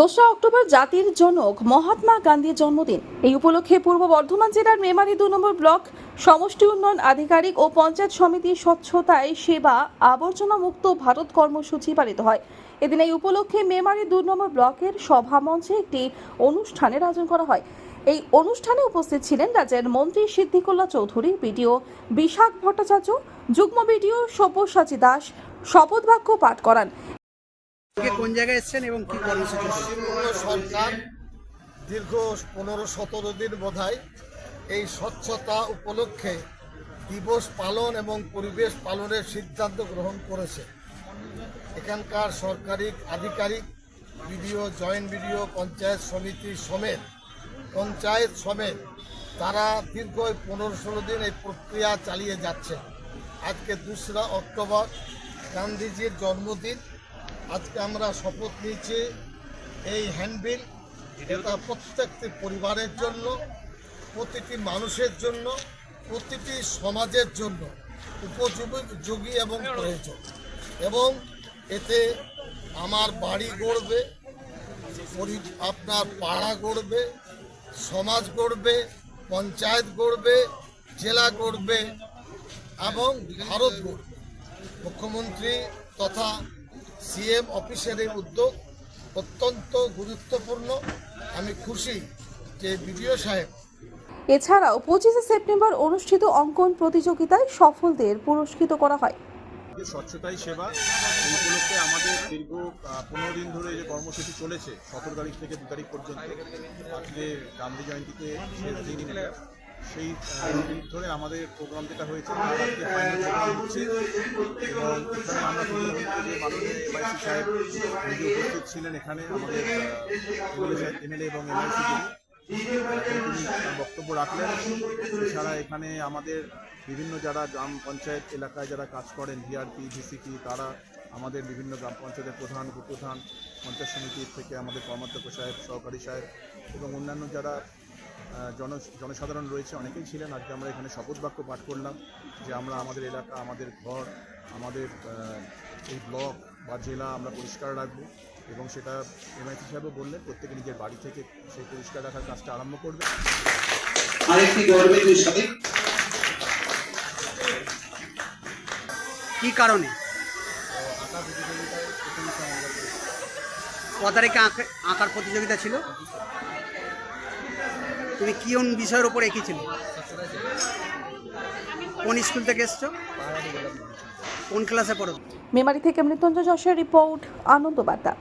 দোসরা অক্টোবর জাতির জনক মহাত্মা গান্ধীর জন্মদিন। এই উপলক্ষে পূর্ব বর্ধমান জেলার মেমারি দু নম্বর ব্লক সমষ্টি উন্নয়ন আধিকারিক ও পঞ্চায়েত সমিতির স্বচ্ছতায় সেবা আবর্জনা মুক্ত ভারত কর্মসূচি পালিত হয়। এদিন এই উপলক্ষে মেমারি দু নম্বর ব্লকের সভা মঞ্চে একটি অনুষ্ঠানের আয়োজন করা হয়। এই অনুষ্ঠানে উপস্থিত ছিলেন রাজ্যের মন্ত্রী সিদ্দিকুল্লাহ চৌধুরী, বিডিও বিশাখ ভট্টাচার্য, যুগ্ম বিডিও সব্যসাচী দাস শপথ বাক্য পাঠ করান। কোন জায়গায় এসেছেন এবং কি? পশ্চিমবঙ্গ সরকার দীর্ঘ পনেরো সতেরো দিন বোধহয় এই স্বচ্ছতা উপলক্ষে দিবস পালন এবং পরিবেশ পালনের সিদ্ধান্ত গ্রহণ করেছে। এখানকার সরকারি আধিকারিক, বিডিও, জয়েন্ট বিডিও, পঞ্চায়েত সমিতি সমেত, পঞ্চায়েত সমেত তারা দীর্ঘ পনেরো ষোলো দিন এই প্রক্রিয়া চালিয়ে যাচ্ছে আজকে দোসরা অক্টোবর, গান্ধীজির জন্মদিন। আজকে আমরা শপথ নিয়েছি এই হ্যান্ডবিল এটা প্রত্যেকটি পরিবারের জন্য, প্রতিটি মানুষের জন্য, প্রতিটি সমাজের জন্য উপযোগী এবং প্রয়োজন। এবং এতে আমার বাড়ি গড়বে আপনার পাড়া গড়বে, সমাজ গড়বে, পঞ্চায়েত গড়বে, জেলা গড়বে এবং ভারত গড়বে। মুখ্যমন্ত্রী তথা সিএম অফিসের এই উদ্যোগ অত্যন্ত গুরুত্বপূর্ণ। আমি খুশি যে বিডিও সাহেব এছাড়াও পঁচিশে সেপ্টেম্বর অনুষ্ঠিত অঙ্কন প্রতিযোগিতায় সফলদের পুরস্কৃত করা হয়। স্বচ্ছতাই সেবা এই উপলক্ষে আমাদের দীর্ঘ পনেরো দিন ধরে যে কর্মসূচি চলেছে সতেরো তারিখ থেকে দু তারিখ পর্যন্ত। আজকে গান্ধী জয়ন্তীতে শেষ দিন সেই ধরে আমাদের প্রোগ্রাম যেটা হয়েছে এবং উপস্থিত ছিলেন এখানে, আমাদের এমএলএ এবং বক্তব্য রাখলেন। এছাড়া এখানে আমাদের বিভিন্ন যারা গ্রাম পঞ্চায়েত এলাকায় যারা কাজ করেন ভিআরপি ভিসিপি তারা আমাদের বিভিন্ন গ্রাম পঞ্চায়েতের প্রধান, উপপ্রধান, পঞ্চায়েত সমিতির থেকে আমাদের কর্মাধ্যক্ষ সাহেব, সহকারী সাহেব এবং অন্যান্য যারা জন জনসাধারণ রয়েছে অনেকেই ছিলেন। আজকে আমরা এখানে শপথ বাক্য পাঠ করলাম যে আমরা আমাদের এলাকা আমাদের ঘর আমাদের এই ব্লক বা জেলা আমরা পরিষ্কার রাখব এবং সেটা এমআইসি সাহেবও বললেন প্রত্যেকে নিজের বাড়ি থেকে সেই পরিষ্কার রাখার কাজটা আরম্ভ করবে। আরেকটি গর্বের বিষয় কি কারণে। ক তারিখে আঁকার প্রতিযোগিতা ছিল? তুমি কি কোন বিষয়ের উপর এঁকেছিল কোন স্কুল থেকে এসছো? কোন ক্লাসে পড়ো? মেমারি থেকে মৃত্যুঞ্জয় যশের রিপোর্ট আনন্দ বার্তা